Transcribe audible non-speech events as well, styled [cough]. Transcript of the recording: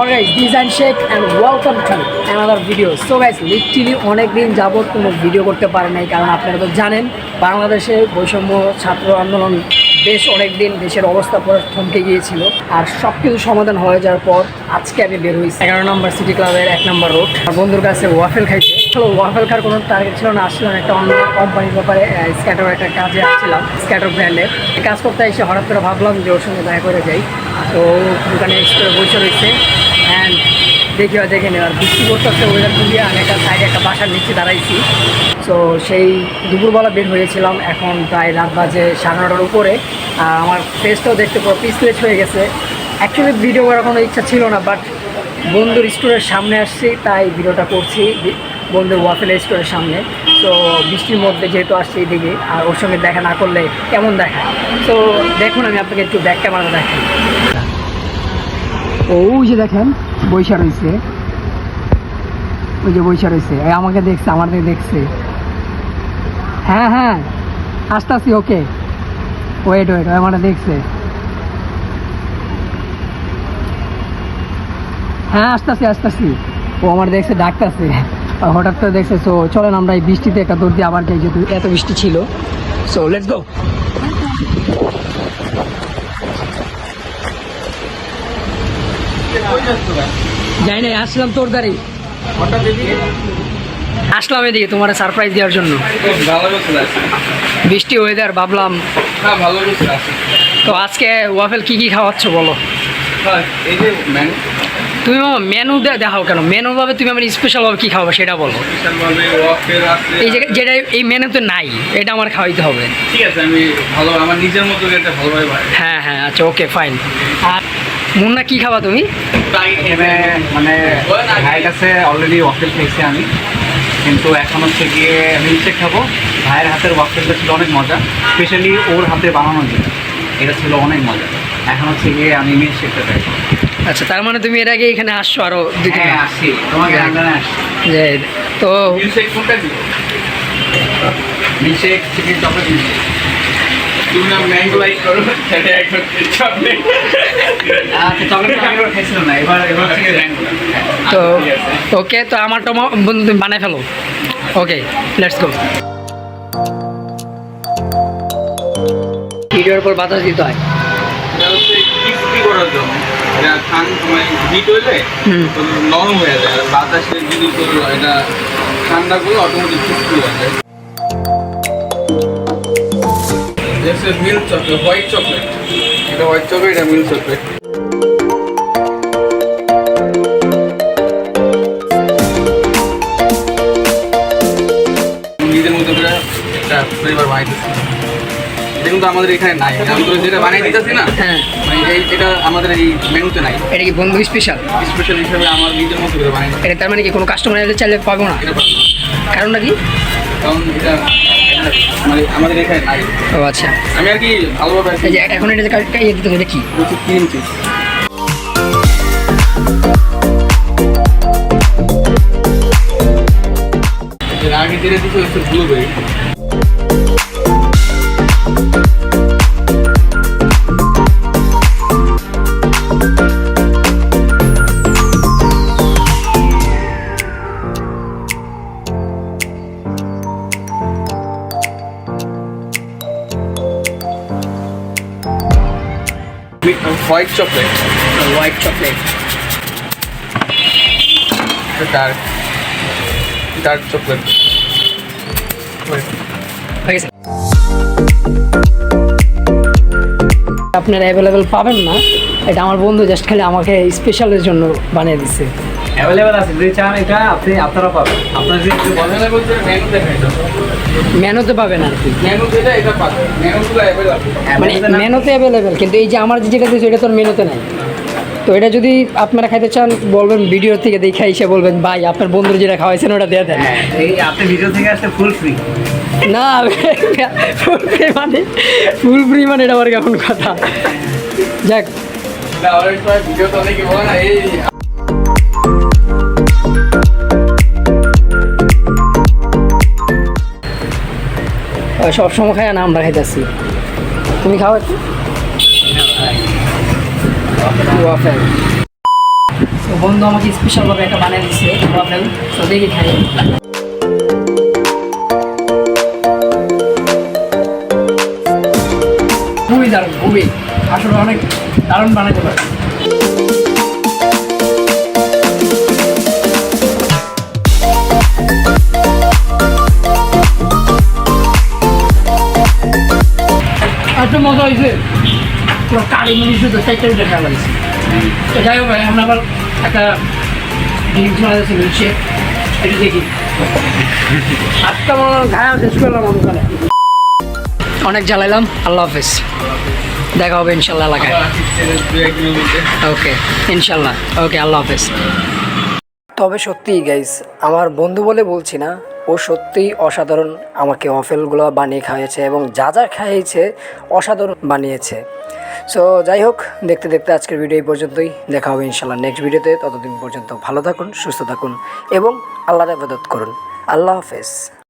Alright, design Sheikh and welcome to another video so guys অনেক দিন যাবত কোনো ভিডিও করতে পারে নাই কারণ আপনারা তো জানেন বাংলাদেশে বৈষম্য ছাত্র আন্দোলন বেশ অনেক দিন দেশের অবস্থা পরে থমকে গিয়েছিল। আর সব কিছু সমাধান হয়ে যাওয়ার পর আজকে আমি বের হয়েছি। এগারো নম্বর সিটি ক্লাবের এক নম্বর রোড আর বন্ধুর কাছে ওয়াফেল খাইছে। আসলে ওয়াফেল খাওয়ার কোনো টার্গেট ছিল না আসছিলাম একটা অন্য কোম্পানির ব্যাপারে স্ক্যাটার একটা কাজে আসছিলাম স্ক্যাটার ব্র্যান্ডের কাজ করতে এসে হঠাৎ করে ভাবলাম যে ওর সঙ্গে দেখা করে যাই। তো দোকানে বসে রয়েছে। দেখি হয় দেখে নেওয়ার। বৃষ্টি পড়তেছে ওয়েদার খুবই আমি একটা সাইডে একটা বাসার নিচে দাঁড়াইছি। তো সেই দুপুরবেলা বের হয়েছিলাম। এখন প্রায় রাত বাজে সাড়ে নটার উপরে। আমার ফেসটাও দেখতে পুরো পিসলেট হয়ে গেছে। অ্যাকচুয়ালি ভিডিও করার কোনো ইচ্ছা ছিল না বাট বন্ধুর স্টোরের সামনে আসছি, তাই ভিডিওটা করছি বন্ধুর ওয়াফেল স্টোরের সামনে। তো বৃষ্টির মধ্যে যেহেতু আসছি এদিকে আর ওর সঙ্গে দেখা না করলে কেমন দেখায়? তো দেখুন, আমি আপনাকে একটু ব্যাক ক্যামেরা দেখাই। ওই যে দেখেন, বৈশা রয়েছে। ওই যে বৈশা রয়েছে। আমাকে দেখছে আমার দেখছে। হ্যাঁ হ্যাঁ আসতেছি, ওকে। ওয়েট ওয়েট আমার দেখছে। হ্যাঁ আসতেছি আসতেছি। ও আমার দেখছে, ডাকতেছে। হঠাৎ করে দেখছে, সো, চলেন আমরা এই বৃষ্টিতে একটা দৌড় দিয়ে আবার যাই যেহেতু এত বৃষ্টি ছিল, সো লেটস গো যাই নাই আসলাম তোর দ্বারাই আসলাম এদিকে তোমার সারপ্রাইজ দেওয়ার জন্য। বৃষ্টি ওয়েদার ভাবলাম। তো আজকে ওয়াফেল কি কি খাওয়াচ্ছ বলো? তুমি মেনু দেখাও কেন? মেনু ভাবে তুমি আমার স্পেশাল ভাবে কি খাওয়াবে সেটা বলো। এই যেটা এই মেনুতে নাই এটা আমার খাওয়াইতে হবে। ঠিক আছে আমি ভালো আমার নিজের মতো ভালোভাবে হ্যাঁ হ্যাঁ আচ্ছা ওকে ফাইন আর মুন্না কি খাবা তুমি? মানে ভাইয়ের কাছে অলরেডি ওয়াফেল খেয়েছি আমি। কিন্তু এখন হচ্ছে গিয়ে মিল্কশেক খাব। ভাইয়ের হাতের ওয়াফেলটা ছিল অনেক মজা। স্পেশালি ওর হাতে বানানো যেটা এটা ছিল অনেক মজা। এখন হচ্ছে গিয়ে আমি মিল্কশেকটা ট্রাই করব। আচ্ছা তার মানে তুমি এর আগে এখানে আসছো আরও হ্যাঁ আসছি। তোমাকে তো মিল্কশেক কোনটা মিল্কশেক চিকেন চকলেট মিল্কশেক তুমি না ম্যাঙ্গো লাইক করো সেটা একবার চকলেট আচ্ছা চকলেট আমি এবার না এবার এবার হচ্ছে গিয়ে তো ওকে তো আমারটা ম- বন্ধু তুমি বানাই ফেলো। ওকে লেটস গো ভিডিওর পর বাতাস দিতে হয়। এটা করার জন্য। এটা ঠান সময় হিট হইলে নরম হয়ে যায় আর বাতাসে যদি এটা ঠান্ডা করে অটোমেটিক হয়ে যায়। মিল্ক চকলেট হোয়াইট চকলেট এটা হোয়াইট চকলেট এটা মিল্ক চকলেট নিজের মতো করে একটা ফ্লেভার বানাইতেছি। এটা কিন্তু আমাদের এখানে নাই। আমি তো যেটা বানাই দিতেছি না হ্যাঁ। মানে এটা আমাদের এই মেনুতে নাই। এটা কি বন্ধু স্পেশাল স্পেশাল হিসেবে আমার নিজের মতো করে বানাই এটা তার মানে কি কোনো কাস্টমার চাইলে পাবো না। কারণটা কি? কারণ এটা মানে আমাদের এখানে নাই। ও আচ্ছা। আমি আর কি ভালোভাবে এই যে এখন এটা ইয়ে দিতে হবে, কি ক্রিম চিজ আগে যেটা দিচ্ছে হচ্ছে blueberry white chocolate white chocolate dark dark chocolate আপনারা অ্যাভেলেবেল পাবেন না। এটা আমার বন্ধু জাস্ট খালি আমাকে স্পেশালের জন্য বানিয়ে দিচ্ছে অ্যাভেলেবেল আছে যদি চান এটা আপনি আপনারা পাবেন। আপনারা যদি একটু বলেন। বলে বলতে মেনু দেখেন মেনুতে পাবেন আর কি। মেনুতে এটা পাবেন। মেনুগুলো অ্যাভেলেবেল মানে মেনুতে অ্যাভেলেবেল কিন্তু এই যে আমার যেটা দিয়েছে এটা তোর মেনুতে নাই। তো এটা যদি আপনারা খাইতে চান বলবেন ভিডিও থেকে দেখে এসে বলবেন ভাই আপনার বন্ধুর যেটা খাওয়াইছেন ওটা দিয়ে দেন। হ্যাঁ আপনি ভিডিও থেকে আসতে ফুল ফ্রি না [laughs] ফুল ফ্রি মানে ফুল ফ্রি মানে এটা আবার কেমন কথা। যাক। ভিডিও তো অনেকে এই সব সময় খাই না আমরা খাইতেছি। তুমি খাও একটু। বন্ধু আমাকে স্পেশালভাবে একটা বানিয়ে দিচ্ছে ওয়াফেল তো দেখি খাই। খুবই দারুণ, খুবই। আসলে অনেক দারুণ বানাতে পারে এত মজা হয়েছে। পুরো কারি মিনিট শুধু দেখা লাগছে তো যাই হোক ভাই আমরা আবার একটা ড্রিঙ্কস এটা দেখি। আজকে মনে ঘায়া শেষ করলাম ওখানে অনেক জ্বালাইলাম আল্লাহ হাফেজ। দেখা হবে ইনশাল্লাহ এলাকায়। ওকে ইনশাল্লাহ। ওকে আল্লাহ হাফেজ। তবে সত্যিই গাইস আমার বন্ধু বলে বলছি না ও সত্যিই অসাধারণ আমাকে অফেলগুলো বানিয়ে খাইয়েছে এবং যা যা খাইয়েছে অসাধারণ বানিয়েছে। সো যাই হোক দেখতে দেখতে আজকের ভিডিও এই পর্যন্তই। দেখা হবে ইনশাল্লাহ নেক্সট ভিডিওতে ততদিন পর্যন্ত ভালো থাকুন, সুস্থ থাকুন এবং আল্লাহর আবাদত করুন। আল্লাহ হাফেজ।